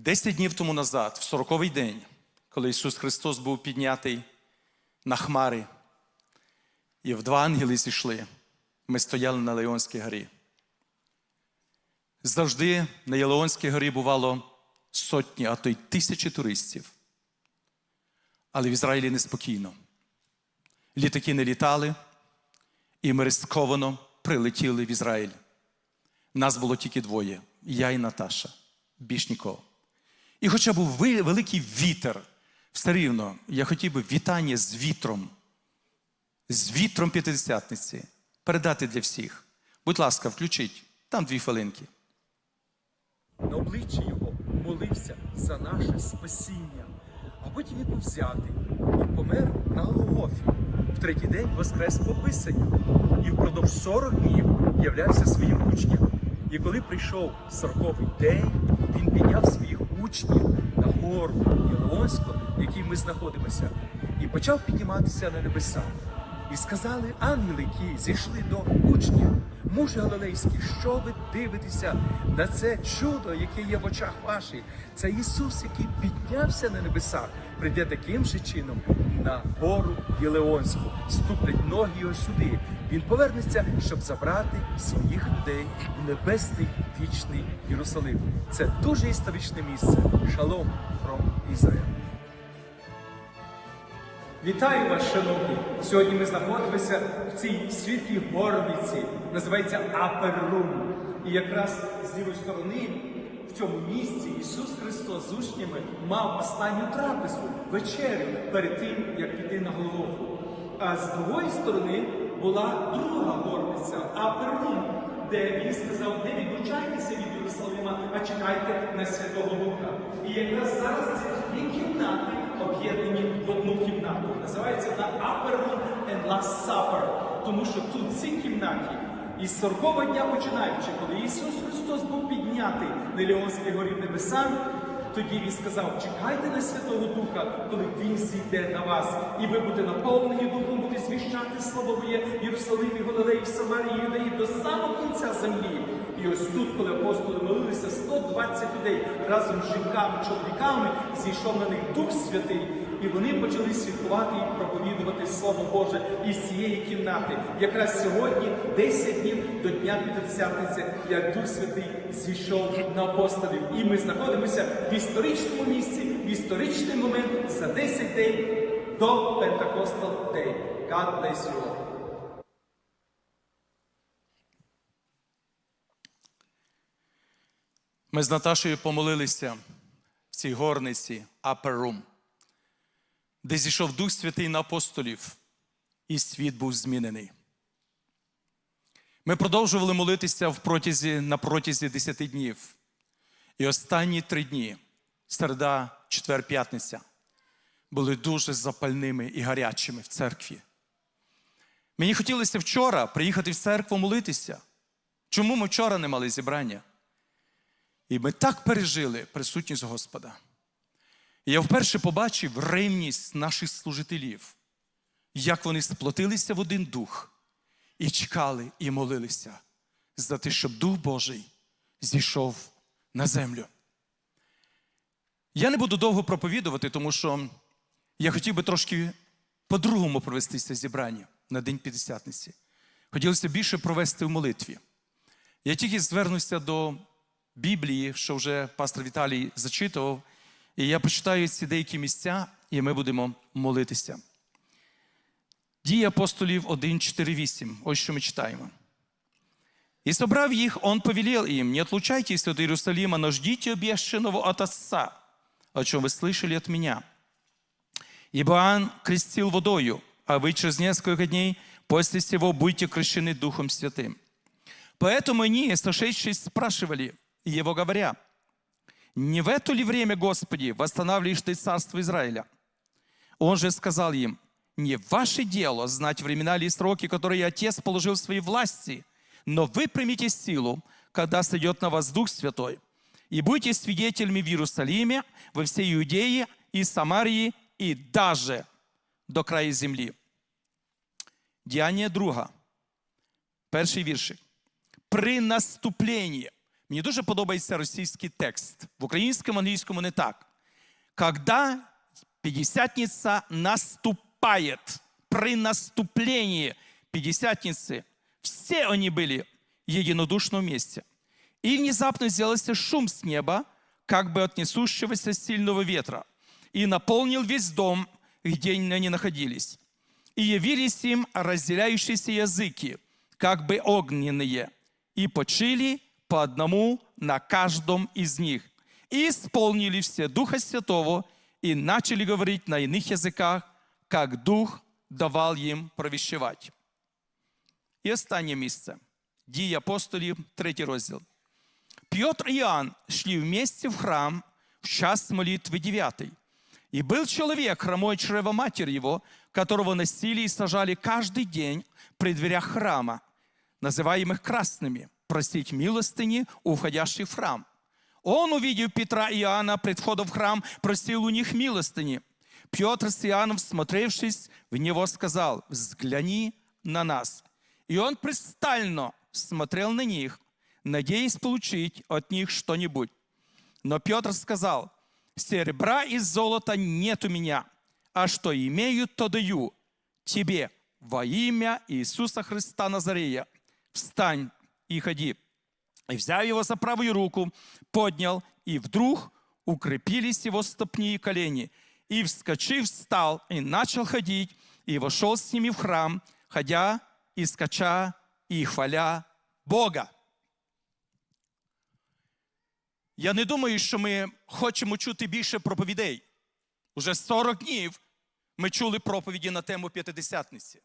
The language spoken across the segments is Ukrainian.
Десять днів тому назад, в сороковий день, коли Ісус Христос був піднятий на хмари, і в два ангели зійшли, ми стояли на Леонській горі. Завжди на Єлеонській горі бувало сотні, а то й тисячі туристів. Але в Ізраїлі неспокійно. Літаки не літали, і ми ризиковано прилетіли в Ізраїль. Нас було тільки двоє я і Наташа, більш нікого. І хоча був великий вітер, все рівно я хотів би вітання з вітром, з вітром п'ятидесятниці передати для всіх. Будь ласка, включіть там дві хвилинки. на обличчі його молився за наше спасіння. А потім він був взятий і помер на Голгофі. В третій день воскрес по Писанню. І впродовж 40 днів являвся своїм учням. І коли прийшов 40-й день, він підняв своїх учнів на гору Єлеонську, в якій ми знаходимося, і почав підніматися на небеса. І сказали ангели, які зійшли до учнів, мужі галилейські, що ви дивитеся на це чудо, яке є в очах ваших? Це Ісус, який піднявся на небеса, прийде таким же чином на гору Єлеонську. Ступлять ноги його сюди. Він повернеться, щоб забрати своїх людей в небесний вічний Єрусалим. Це дуже історичне місце. Шалом from Ізраїль. Вітаю вас, шановні! Сьогодні ми знаходимося в цій світлій горниці, називається Room. І якраз з лівої сторони, в цьому місці, Ісус Христос з учнями мав останню трапезу, вечерю перед тим, як піти на Голгофу. А з другої сторони була друга горниця, Room, де він сказав, не відлучайтеся від Єрусалима, а чекайте на Святого Духа. І якраз зараз ці дві кімнати об'єднані в одну кімнату. Називається вона Room and Last Supper. Тому що тут в цій кімнаті із 40-го дня починаючи, коли Ісус Христос був піднятий на Леонській горі в небеса, тоді він сказав: чекайте на Святого Духа, коли Він зійде на вас, і ви будете наповнені Духом, будете звіщати в Єрусалимі, Галилеї, в Самарії, Юдеї до самого кінця землі. І ось тут, коли апостоли молилися, 120 людей разом з жінками, чоловіками, зійшов на них Дух Святий, і вони почали святкувати і проповідувати Слово Боже із цієї кімнати. Якраз сьогодні 10 днів до Дня П'ятидесятниці, як Дух Святий зійшов на апостолів. І ми знаходимося в історичному місці, в історичний момент за 10 днів до Pentecostal Day. God bless you all. Ми з Наташею помолилися в цій горниці Upper Room, де зійшов Дух Святий на апостолів, і світ був змінений. Ми продовжували молитися в протязі, на протязі 10 днів. І останні три дні, середа, четвер, п'ятниця, були дуже запальними і гарячими в церкві. Мені хотілося вчора приїхати в церкву молитися. Чому ми вчора не мали зібрання? І ми так пережили присутність Господа. І я вперше побачив ревність наших служителів, як вони сплотилися в один дух і чекали і молилися за те, щоб Дух Божий зійшов на землю. Я не буду довго проповідувати, тому що я хотів би трошки по-другому провестися зібрання на День П'ятдесятниці. Хотілося більше провести в молитві. Я тільки звернуся до Біблії, що вже пастор Віталій зачитував, і я почитаю ці деякі місця, і ми будемо молитися. Дії апостолів 1, 4, 8. Ось що ми читаємо. «И собрав их, он повелел им, не отлучайтесь от Иерусалима, но ждите обещанного от Отца, о чем вы слышали от меня. Ибо он крестил водою, а вы через несколько дней после сего будете крещены Духом Святым. Поэтому они, сошедшись, спрашивали его, говоря, «Не в это ли время, Господи, восстанавливаешь Ты царство Израиля?» Он же сказал им, «Не ваше дело знать времена или сроки, которые Отец положил в своей власти, но вы примите силу, когда сойдет на вас Дух Святой, и будете свидетелями в Иерусалиме, во всей Иудее и Самарии, и даже до краю землі». Діяння друга, перший віршик. При наступленні, Мені дуже подобається російський текст. В українському, англійському не так. Когда Пятидесятница наступает, при наступлении Пятидесятницы, все они были единодушно вместе. И внезапно сделался шум с неба, как бы от несущегося сильного ветра, и наполнил весь дом, где они находились. И явились им разделяющиеся языки, как бы огненные, и почили по одному на каждом из них. И исполнили все Духа Святого, и начали говорить на иных языках, как Дух давал їм провіщувати. І останнє місце. Дії апостолів, третій розділ. Петр и Иоанн шли вместе в храм в час молитвы девятый. И был человек, хромой чрева матери его, которого носили и сажали каждый день при дверях храма, называемых красными, просить милостыни у входящих в храм. Он, увидев Петра и Иоанна пред входом в храм, просил у них милостыни. Петр с Иоанном, всмотревшись в него, сказал, «Взгляни на нас». И он пристально смотрел на них, надеясь получить от них что-нибудь. Но Петр сказал, «Серебра и золота нет у меня, а что имею, то даю тебе во имя Иисуса Христа Назарея. Встань и ходи». И взяв его за правую руку, поднял, и вдруг укрепились его ступни и колени. И, вскочив, встал и начал ходить, и вошел с ними в храм, ходя и скача, и хваля Бога. Я не думаю, що ми хочемо чути більше проповідей. Уже 40 днів ми чули проповіді на тему п'ятидесятниці.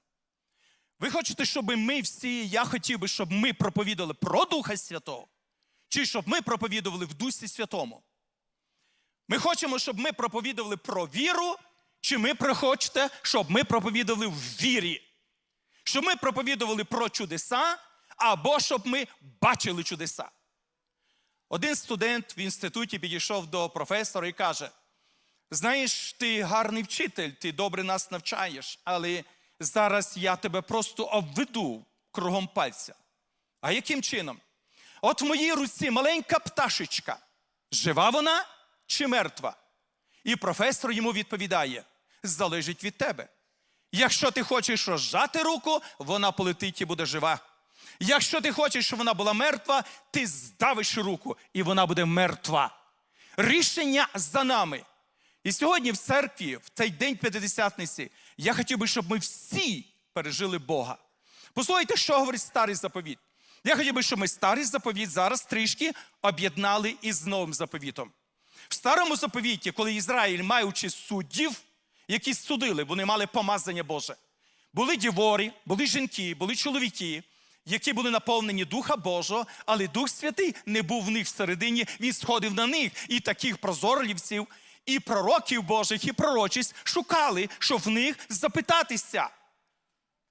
Ви хочете, щоб ми всі, я хотів би, щоб ми проповідали про Духа Святого, чи щоб ми проповідували в Дусі Святому? Ми хочемо, щоб ми проповідували про віру, чи ми хочете, щоб ми проповідували в вірі? Щоб ми проповідували про чудеса, або щоб ми бачили чудеса. Один студент в інституті підійшов до професора і каже: Знаєш, ти гарний вчитель, ти добре нас навчаєш, але зараз я тебе просто обведу кругом пальця. А яким чином? От в моїй руці маленька пташечка. Жива вона чи мертва? І професор йому відповідає: залежить від тебе. Якщо ти хочеш розжати руку, вона полетить і буде жива. Якщо ти хочеш, щоб вона була мертва, ти здавиш руку, і вона буде мертва. Рішення за нами. І сьогодні в церкві, в цей день П'ятидесятниці, я хотів би, щоб ми всі пережили Бога. Послухайте, що говорить старий заповіт. Я хотів би, щоб ми старий заповіт зараз трішки об'єднали із новим заповітом. В старому заповіті, коли Ізраїль, маючи суддів, які судили, вони мали помазання Боже. Були діворі, були жінки, були чоловіки, які були наповнені Духа Божого, але Дух Святий не був в них всередині, він сходив на них. І таких прозорлівців, і пророків Божих, і пророчість шукали, щоб в них запитатися,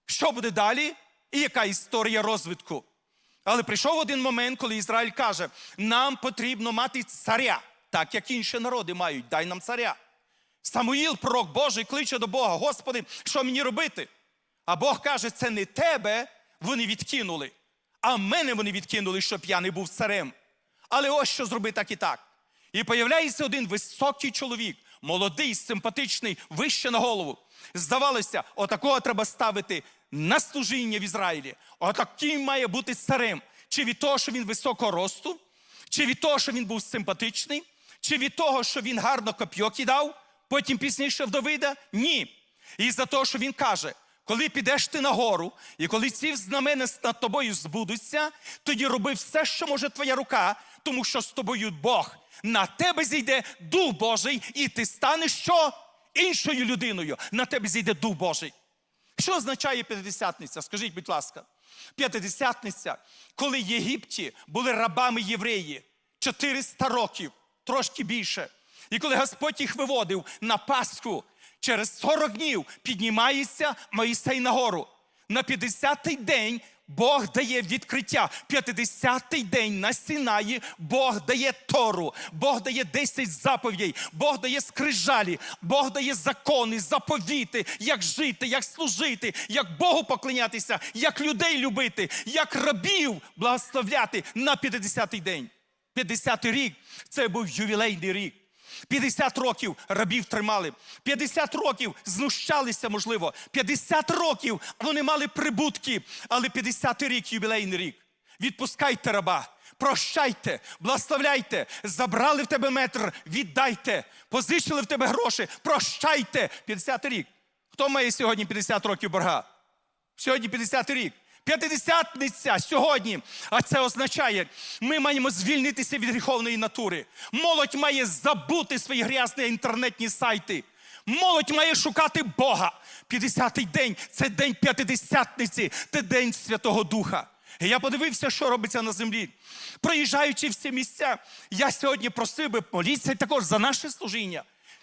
що буде далі і яка історія розвитку. Але прийшов один момент, коли Ізраїль каже: нам потрібно мати царя, так як інші народи мають, дай нам царя. Самуїл, пророк Божий, кличе до Бога: Господи, що мені робити? А Бог каже, це не тебе вони відкинули, а мене вони відкинули, щоб я не був царем. Але ось що зроби так і так. І появляється один високий чоловік, молодий, симпатичний, вище на голову. Здавалося, отакого треба ставити на служіння в Ізраїлі. Отакий має бути царем. Чи від того, що він високого росту, чи від того, що він був симпатичний, чи від того, що він гарно коп'йо кидав, потім пізніше в Давида? Ні. І за того, що він каже: коли підеш ти нагору, і коли ці знамени над тобою збудуться, тоді роби все, що може твоя рука, тому що з тобою Бог. На тебе зійде Дух Божий, і ти станеш що? Іншою людиною. На тебе зійде Дух Божий. Що означає п'ятидесятниця? Скажіть, будь ласка, п'ятидесятниця, коли Єгипті були рабами євреї 400 років, трошки більше. І коли Господь їх виводив на Пасху, через 40 днів піднімається Моїсей на гору. На 50-й день Бог дає відкриття. 50-й день на Сінаї Бог дає Тору, Бог дає 10 заповідей, Бог дає скрижалі, Бог дає закони, заповіти, як жити, як служити, як Богу поклонятися, як людей любити, як рабів благословляти на 50-й день. 50-й рік це був ювілейний рік. 50 років рабів тримали, 50 років знущалися, можливо, 50 років вони мали прибутки, але 50-й рік ювілейний рік. Відпускайте раба, прощайте, благословляйте, забрали в тебе метр, віддайте, позичили в тебе гроші, прощайте. 50 рік. Хто має сьогодні 50 років борга? Сьогодні 50 рік. П'ятидесятниця сьогодні. А це означає, ми маємо звільнитися від гріховної натури. Молодь має забути свої грязні інтернетні сайти. Молодь має шукати Бога. 50-й день це день п'ятидесятниці, це день Святого Духа. І я подивився, що робиться на землі. Проїжджаючи всі місця, я сьогодні просив би моліться також за наше служіння.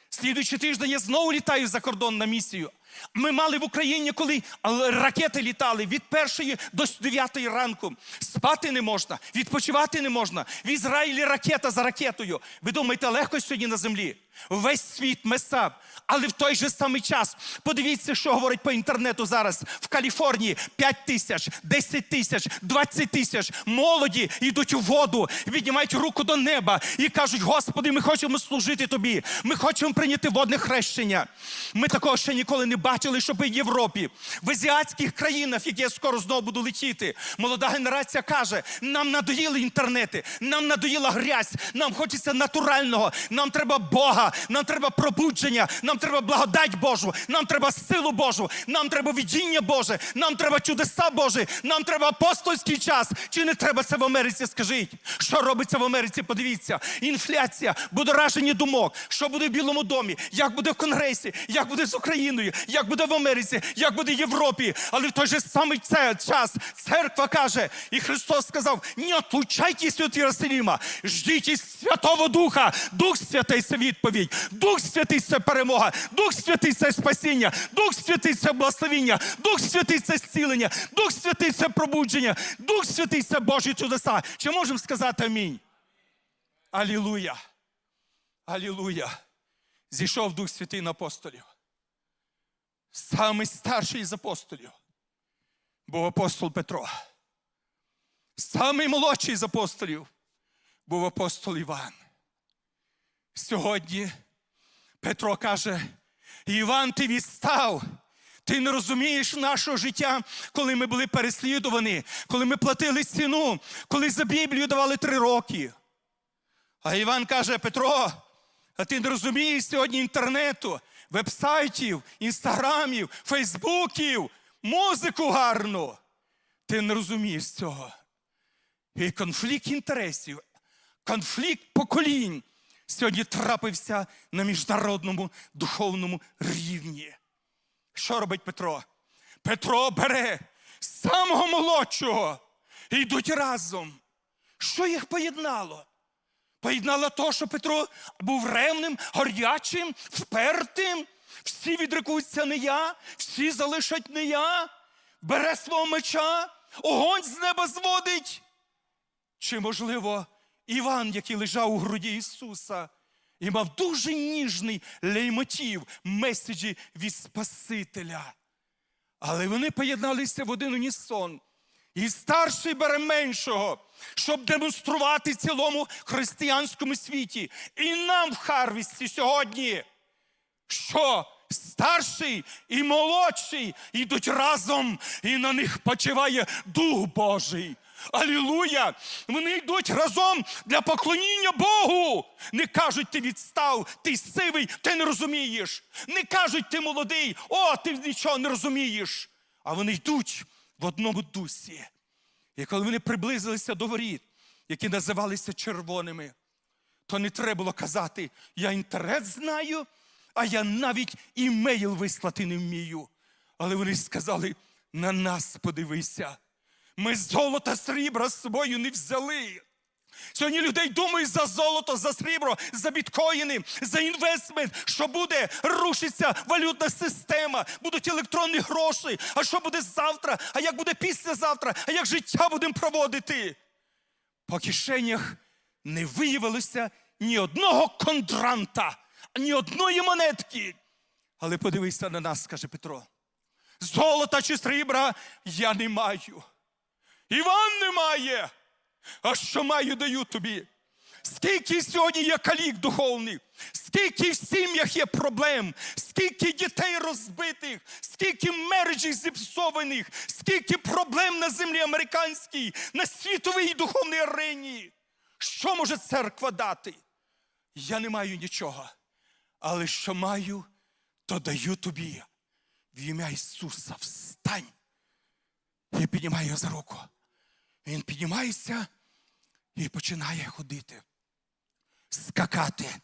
Слідуючий тиждень я знову літаю за кордон на місію. Ми мали в Україні, коли ракети літали від першої до дев'ятої ранку. Спати не можна, відпочивати не можна. В Ізраїлі ракета за ракетою. Ви думаєте, легко сьогодні на землі? Весь світ месав. Але в той же самий час подивіться, що говорить по інтернету зараз. В Каліфорнії 5 тисяч, 10 тисяч, 20 тисяч молоді йдуть у воду, піднімають руку до неба і кажуть: Господи, ми хочемо служити тобі. Ми хочемо прийняти водне хрещення. Ми такого ще ніколи не бачили, щоб в Європі, в азіатських країнах, які я скоро знову буду летіти. Молода генерація каже: нам надоїли інтернети, нам надоїла грязь, нам хочеться натурального, нам треба Бога, нам треба пробудження, нам треба благодать Божу, нам треба силу Божу, нам треба видіння Боже, нам треба чудеса Божі, нам треба апостольський час. Чи не треба це в Америці? Скажіть, що робиться в Америці? Подивіться, інфляція, будораження думок, що буде в Білому домі, як буде в Конгресі, як буде з Україною, як буде в Америці, як буде в Європі. Але в той же самий час церква каже, і Христос сказав: не отлучайтесь від Єрусалима, ждіть Святого Духа. Дух Святий це відповідь, Дух Святий це перемога, Дух Святий це спасіння, Дух Святий це благословіння, Дух Святий це зцілення, Дух Святий це пробудження, Дух Святий це Божі чудеса. Чи можемо сказати амінь? Алілуя! Алілуя! Зійшов Дух Святий на апостолів. Самий старший із апостолів був апостол Петро. Самий молодший з апостолів був апостол Іван. Сьогодні Петро каже: Іван, ти відстав. Ти не розумієш нашого життя, коли ми були переслідувані, коли ми платили ціну, коли за Біблію давали три роки. А Іван каже: Петро, а ти не розумієш сьогодні інтернету, вебсайтів, інстаграмів, фейсбуків, музику гарну. Ти не розумієш цього. І конфлікт інтересів, конфлікт поколінь сьогодні трапився на міжнародному духовному рівні. Що робить Петро? Петро бере самого молодшого і йдуть разом. Що їх поєднало? Поєднало то, що Петро був ревним, горячим, впертим. Всі відрекуються не я, всі залишать не я. Бере свого меча, огонь з неба зводить. Чи, можливо, Іван, який лежав у груді Ісуса, і мав дуже ніжний леймотів, меседжі від Спасителя. Але вони поєдналися в один унісон. І старший бере меншого, щоб демонструвати цілому християнському світі. І нам в Харвісті сьогодні, що старший і молодший йдуть разом, і на них почиває Дух Божий. Алілуя! Вони йдуть разом для поклоніння Богу. Не кажуть, ти відстав, ти сивий, ти не розумієш. Не кажуть, ти молодий, о, ти нічого не розумієш. А вони йдуть в одному дусі. І коли вони приблизилися до воріт, які називалися червоними, то не треба було казати, я інтерес знаю, а я навіть імейл вислати не вмію. Але вони сказали: на нас подивися. Ми золота срібра собою не взяли. Сьогодні людей думають за золото, за срібро, за біткоїни, за інвестмент, що буде, рушиться валютна система, будуть електронні гроші. А що буде завтра? А як буде післязавтра? А як життя будемо проводити? По кишенях не виявилося ні одного кондранта, ні одної монетки. Але подивися на нас, каже Петро. Золота чи срібра я не маю. Іван не має. А що маю, даю тобі. скільки сьогодні є калік духовних, скільки в сім'ях є проблем, скільки дітей розбитих, скільки мережів зіпсованих, скільки проблем на землі американській, на світовій духовній арені. Що може церква дати? Я не маю нічого, але що маю, то даю тобі. В ім'я Ісуса встань. Я піднімаю його за руку. Він піднімається і починає ходити, скакати,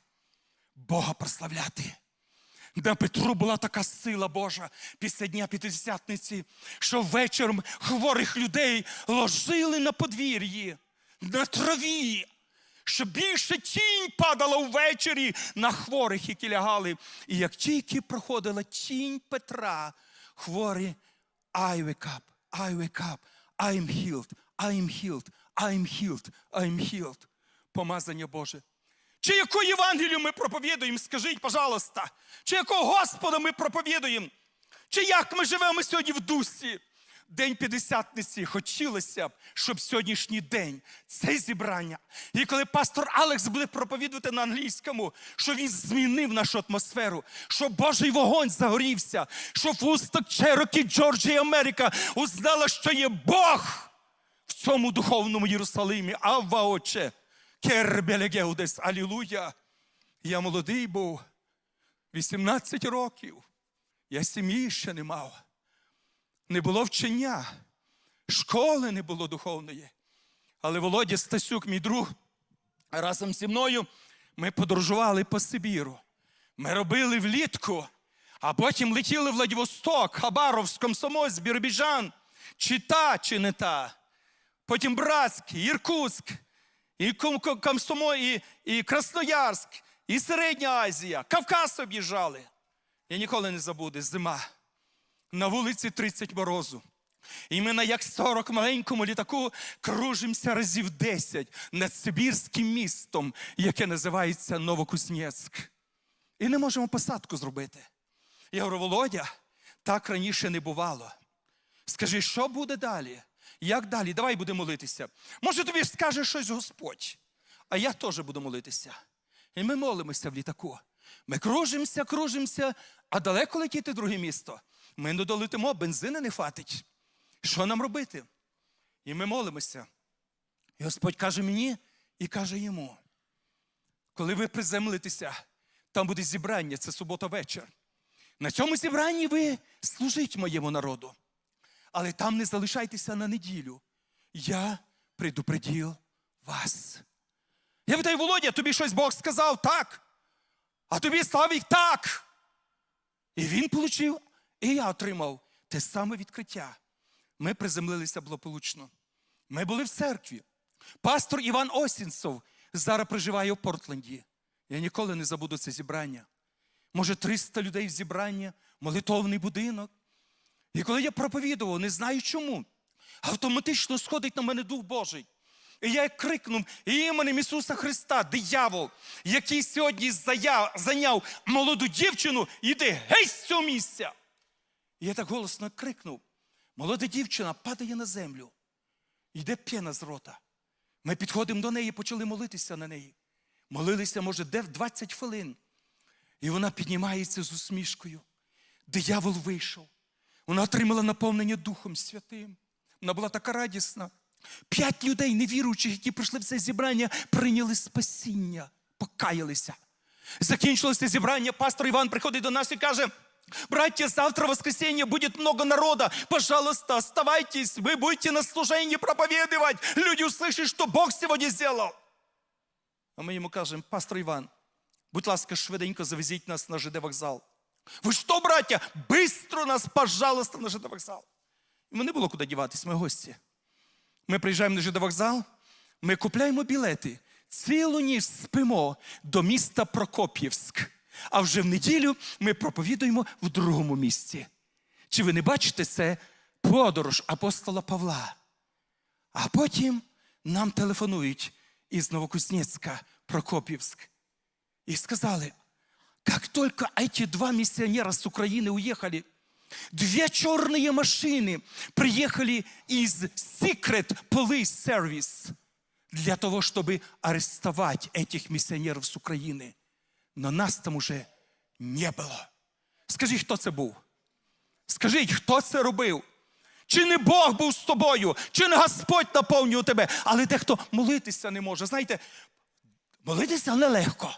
Бога прославляти. На Петру була така сила Божа після Дня П'ятидесятниці, що вечором хворих людей ложили на подвір'ї, на траві, щоб більше тінь падала ввечері на хворих, які лягали. І як тільки проходила тінь Петра, хворі, I wake up, I wake up, I'm healed, I'm healed, I'm healed, I'm healed. Помазання Боже. Чи яку Євангелію ми проповідуємо, скажіть, пожалуйста, чи якого Господа ми проповідуємо? Чи як ми живемо сьогодні в дусі? День П'ятдесятниці хотілося б, щоб сьогоднішній день це зібрання. І коли пастор Алекс буде проповідувати на англійському, що він змінив нашу атмосферу, що Божий вогонь загорівся, що вусток Черокі, Джорджія, Америка узнала, що є Бог в цьому духовному Єрусалимі. Авва, Отче, Кербелегеудес, Алілуя. Я молодий був, 18 років. Я сім'ї ще не мав. Не було вчення, школи не було духовної. Але Володя Стасюк, мій друг, разом зі мною ми подорожували по Сибіру. Ми робили влітку, а потім летіли в Владивосток, Хабаровськ, Комсомольськ, Бірбіжан, чи та, чи не та. Потім Братськ, Іркутськ, і Ком- Ком- Комсомо, і, і Красноярськ, і Середня Азія, Кавказ об'їжджали. Я ніколи не забуду, зима. На вулиці 30 морозу. І ми на як 40 маленькому літаку кружимося разів 10 над Сибірським містом, яке називається Новокузнецьк. І не можемо посадку зробити. Я говорю, Володя, так раніше не бувало. Скажи, що буде далі? Як далі? Давай будемо молитися. Може, тобі скаже щось Господь, а я теж буду молитися. І ми молимося в літаку. Ми кружимося, кружимося, а далеко летіти друге місто. Ми не долетимо, бензини не хватить. Що нам робити? І ми молимося. І Господь каже мені і каже йому: коли ви приземлитеся, там буде зібрання, це субота вечір. На цьому зібранні ви служіть моєму народу. Але там не залишайтеся на неділю. Я предупредив вас. Я питаю, Володя, тобі щось Бог сказав так. А тобі Славік так. І він получив, і я отримав те саме відкриття. Ми приземлилися благополучно. Ми були в церкві. Пастор Іван Осінцов зараз проживає в Портленді. Я ніколи не забуду це зібрання. Може, 300 людей в зібрання, молитовний будинок. І коли я проповідував, не знаю чому, автоматично сходить на мене Дух Божий. І я крикнув іменем Ісуса Христа, диявол, який сьогодні заяв, зайняв молоду дівчину, іди геть з цього місця. І я так голосно крикнув. Молода дівчина падає на землю. Йде п'яна з рота. Ми підходимо до неї, почали молитися на неї. Молилися, може, де в 20 хвилин. І вона піднімається з усмішкою. Диявол вийшов. Вона отримала наповнення Духом Святим. Вона була така радісна. П'ять людей, невіруючих, які прийшли в це зібрання, прийняли спасіння, покаялися. Закінчилося зібрання, пастор Іван приходить до нас і каже: Братья, завтра воскресенье будет много народа. Пожалуйста, оставайтесь, вы будете на служении проповедовать. Люди услышат, что Бог сегодня сделал. А ми йому кажемо, пастор Іван, будь ласка, швиденько завезіть нас на ЖД вокзал. Ви що, браття, бистро нас, пожалуйста, на ЖД вокзал. Йому не було куди діватись, ми гості. Ми приїжджаємо на вокзал, ми купляємо білети, цілу ніч спимо до міста Прокоп'євськ. А вже в неділю ми проповідуємо в другому місці. Чи ви не бачите це подорож апостола Павла? А потім нам телефонують із Новокузнецька, Прокопьевск. И сказали, как только эти два миссионера с Украины уехали, две черные машины приехали из Secret Police Service для того, чтобы арестовать этих миссионеров с Украины. Но нас там уже не було. Скажіть, хто це був? Скажіть, хто це робив? Чи не Бог був з тобою, чи не Господь наповнював тебе, але дехто молитися не може. Знаєте, молитися нелегко.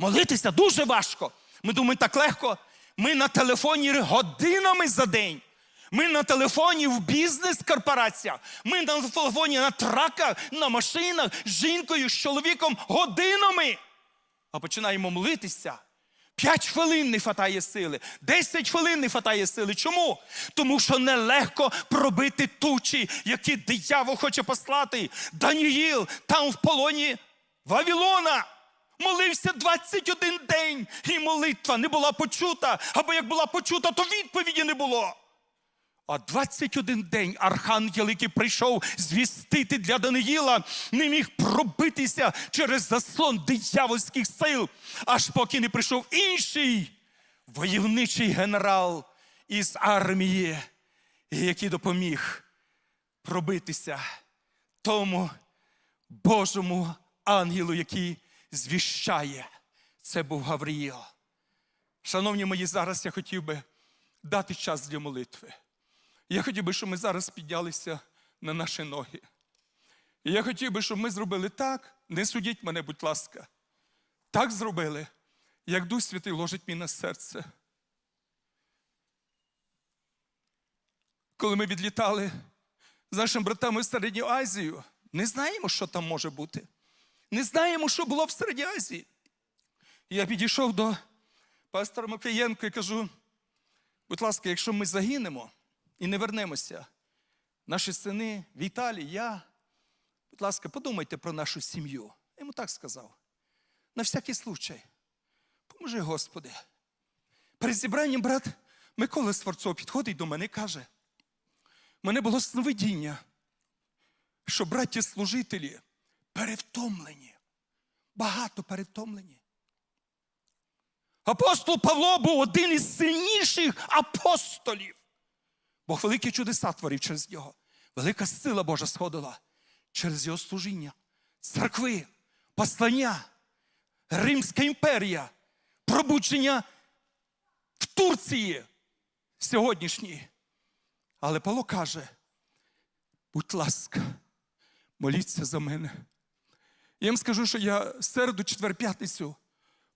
Молитися дуже важко. Ми думаємо, так легко. Ми на телефоні годинами за день. Ми на телефоні в бізнес-корпораціях. Ми на телефоні на траках, на машинах з жінкою, з чоловіком годинами. А починаємо молитися. П'ять хвилин не хватає сили, десять хвилин не хватає сили. Чому? Тому що нелегко пробити тучі, які диявол хоче послати. Даніїл там в полоні Вавилона. Молився 21 день, і молитва не була почута. Або як була почута, то відповіді не було. А 21 день архангел, який прийшов звістити для Даниїла, не міг пробитися через заслон диявольських сил, аж поки не прийшов інший войовничий генерал із армії, який допоміг пробитися тому Божому ангелу, який звіщає. Це був Гавриїл. Шановні мої, зараз я хотів би дати час для молитви. Я хотів би, щоб ми зараз піднялися на наші ноги. Я хотів би, щоб ми зробили так, не судіть мене, будь ласка. Так зробили, як Дух Святий ложить мені на серце. Коли ми відлітали з нашими братами в Середню Азію, не знаємо, що там може бути. Не знаємо, що було в Середній Азії. Я підійшов до пастора Макаєнка і кажу: будь ласка, якщо ми загинемо і не вернемося, наші сини, Віталій, я, будь ласка, подумайте про нашу сім'ю. Я йому так сказав. На всякий случай. Поможи, Господи. Перед зібранням брат Микола Сварцов підходить до мене і каже: мене було сновидіння, що браті служителі перевтомлені, багато перевтомлені. Апостол Павло був один із сильніших апостолів. Бог великі чудеса творив через нього. Велика сила Божа сходила через його служіння, церкви, послання, Римська імперія, пробудження в Турції сьогоднішній. Але Павло каже: будь ласка, моліться за мене. Я вам скажу, що я середу, четвер, п'ятницю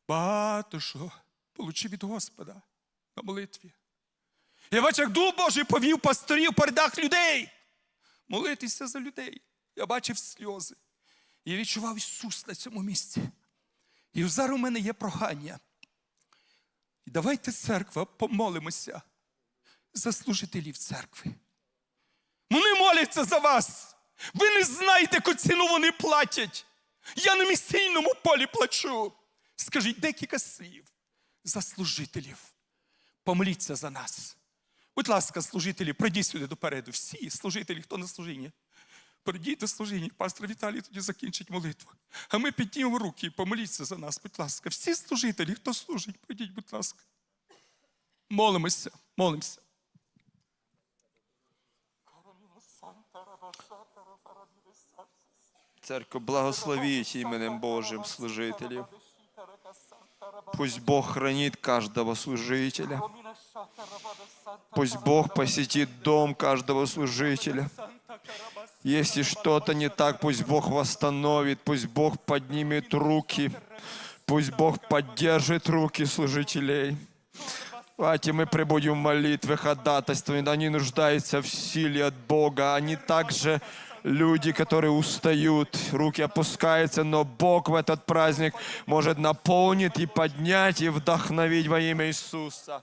багато що получив від Господа на молитві. Я бачу, як Дух Божий повів пасторів в передах людей. Молитися за людей. Я бачив сльози. Я відчував Ісус на цьому місці. І зараз у мене є прохання. І давайте, церква, помолимося за служителів церкви. Вони моляться за вас. Ви не знаєте, яку ціну вони платять. Я на місійному полі плачу. Скажіть декілька слів за служителів. Помоліться за нас. Будь ласка, служителі, пройдіть сюди допереду. Всі служителі, хто на служінні. Прийдіть до служіння. Пастор Віталій тоді закінчить молитву. А ми піднімемо руки і помоліться за нас, будь ласка. Всі служителі, хто служить, прийдіть, будь ласка. Молимося, молимося. Церковь, благословите именем Божьим служителей. Пусть Бог хранит каждого служителя. Пусть Бог посетит дом каждого служителя. Если что-то не так, пусть Бог восстановит, пусть Бог поднимет руки, пусть Бог поддержит руки служителей. Давайте мы прибудем в молитве, ходатайстве. Они нуждаются в силе от Бога. Они также люди, которые устают, руки опускаются, но Бог в этот праздник может наполнить и поднять и вдохновить во имя Иисуса.